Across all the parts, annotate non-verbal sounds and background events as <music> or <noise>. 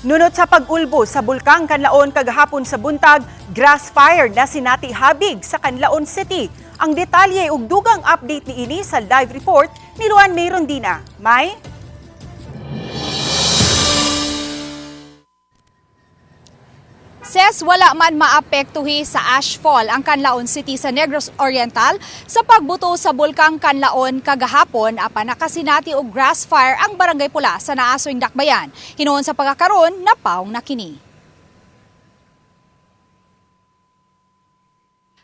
Nunot sa pag-ulbo sa Bulkang Kanlaon kagahapon sa buntag, grass fire na sinati habig sa Kanlaon City. Ang detalye ug dugang update ni ini sa live report ni Luan May Rondina. May? Ses wala man maapektuhi sa ashfall ang Canlaon City sa Negros Oriental sa pagbuto sa bulkang Canlaon kagahapon apan nakasinati og grass fire ang barangay pula sa naasoing dakbayan. Hinuon sa pagkakaron na paong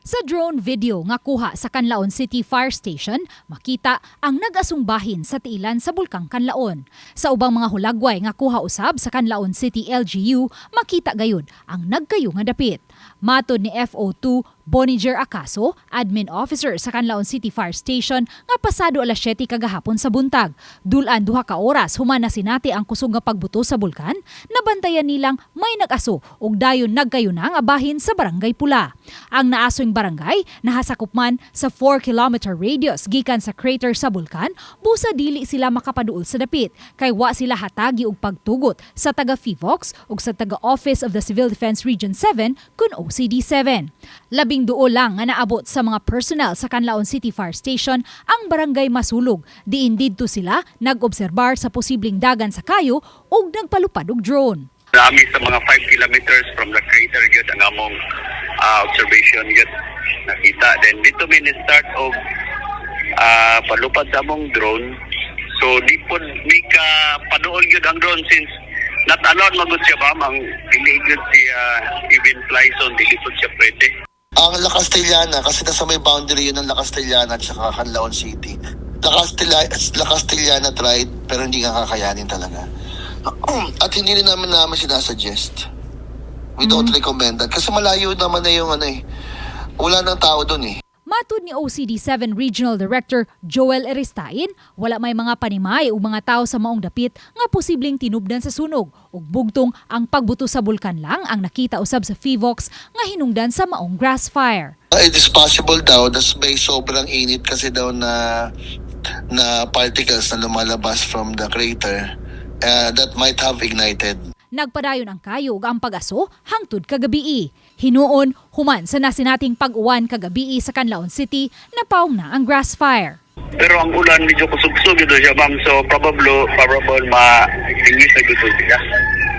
Sa drone video nga kuha sa Canlaon City Fire Station, makita ang nag-asong sa tiilan sa bulkang Canlaon. Sa ubang mga hulagway nga kuha usab sa Canlaon City LGU, makita gayud ang nagkayo nga dapit. Matod ni FO2 Boniger Acaso, admin officer sa Canlaon City Fire Station, nga pasado alas 7 kagahapon sa buntag. Dulan duha ka oras human na sinati ang kusog nga pagbuto sa bulkan, nabantayan nilang may nag-aso ug dayon nagkayo na nga bahin sa Barangay Pula. Ang naasoing barangay nahasakop man sa 4 kilometer radius gikan sa crater sa bulkan, busa dili sila makapaduol sa dapit kay wa sila hatagi og pagtugot sa taga FIVOX ug sa taga Office of the Civil Defense Region 7 kun OCD7. Labing duo lang nga naabot sa mga personnel sa Canlaon City Fire Station ang barangay Masulog. Diin didto sila nag-obserbar sa posibleng dagan sa kayo ug nagpalupad og drone. Nami sa mga 5 kilometers from the crater yun ang among ah, observation yun nakita. Then dito may start of ah, palupad sa among drone. So di po may ka paduol yun ang drone since not allowed magud siya ba ang dili yun siya even fly zone dili po siya pwede. Ang La Castellana, kasi nasa may boundary yun ng La Castellana at saka Canlaon City. La, Castilla, La Castellana tried, pero hindi nga kakayanin talaga. <clears throat> At hindi rin naman namin sinasuggest. We don't recommend that. Kasi malayo naman na yung ano eh. Wala nang tao doon eh. Matud ni OCD7 Regional Director Joel Eristain, wala may mga panimay o mga tao sa maong dapit nga posibleng tinubdan sa sunog ug bugtong ang pagbuto sa bulkan lang ang nakita usab sa FIVOX nga hinungdan sa maong grass fire. Uh, It is possible daw na may sobrang init kasi daw na na particles na lumalabas from the crater uh, that might have ignited. Nagpadayon ang kayo ug ang pag-aso hangtod kagabii. Hinuon human sa nasinating pag-uwan kagabii sa Canlaon City napaong na ang grass fire. Pero ang ulan medyo kusog-kusog ito siya ma'am. So probable, probable ma-ingis na gusto siya.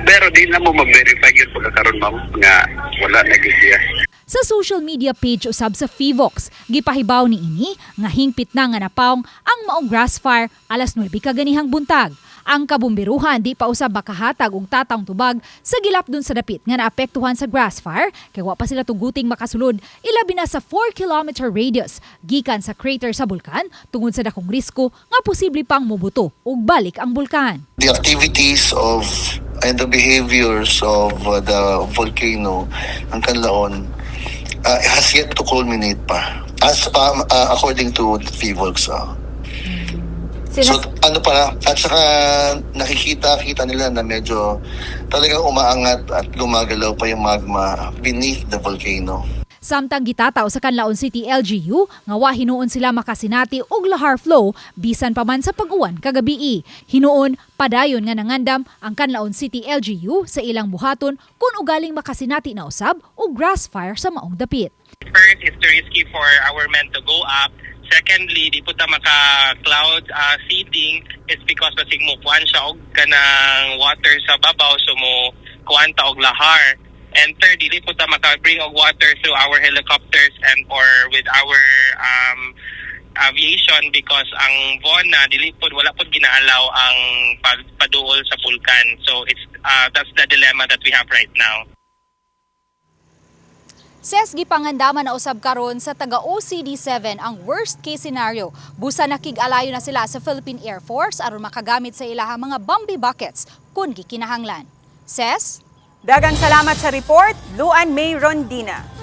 Pero di na mo mag-verify yun pagkakaroon ma'am nga wala na siya. Sa social media page usab sa FIVOX, gipahibaw ni ini nga hingpit na nga napaong ang maong grass fire alas 9 kaganihang buntag. Ang kabumbiruhan di pa usab makahatag og tatang tubag sa gilap dun sa dapit nga naapektuhan sa grass fire kay wa pa sila tuguting makasulod ilabi na sa 4 kilometer radius gikan sa crater sa bulkan tungod sa dakong risko nga posible pang mubuto ug balik ang bulkan. the activities of and the behaviors of uh, the volcano ang Canlaon uh, has yet to culminate pa as pa uh, according to the FIVOLCS uh. so ano pa at saka nakikita kita nila na medyo talagang umaangat at gumagalaw pa yung magma beneath the volcano Samtang gitataw sa Canlaon City LGU nga wa hinuon sila makasinati og lahar flow bisan pa man sa pag-uwan kagabii. Hinuon padayon nga nangandam ang Canlaon City LGU sa ilang buhaton kung ugaling makasinati na usab og grass fire sa maong dapit. First, it's too risky for our men to go up. Secondly, di po ta maka-cloud uh, seeding. It's because basig mo kuan siya og kanang water sa babaw so mo kuan ta og lahar. And third, di po ta maka-bring og water through our helicopters and or with our um, aviation because ang VONA dili po wala po ginaalaw ang pagpaduol sa vulkan. So it's uh, that's the dilemma that we have right now. Ses gipangandaman na usab karon sa taga OCD7 ang worst case scenario. Busa nakig-alayo na sila sa Philippine Air Force aron makagamit sa ilahang mga Bambi buckets kung gikinahanglan. Ses? Dagang salamat sa report, Luan May Rondina.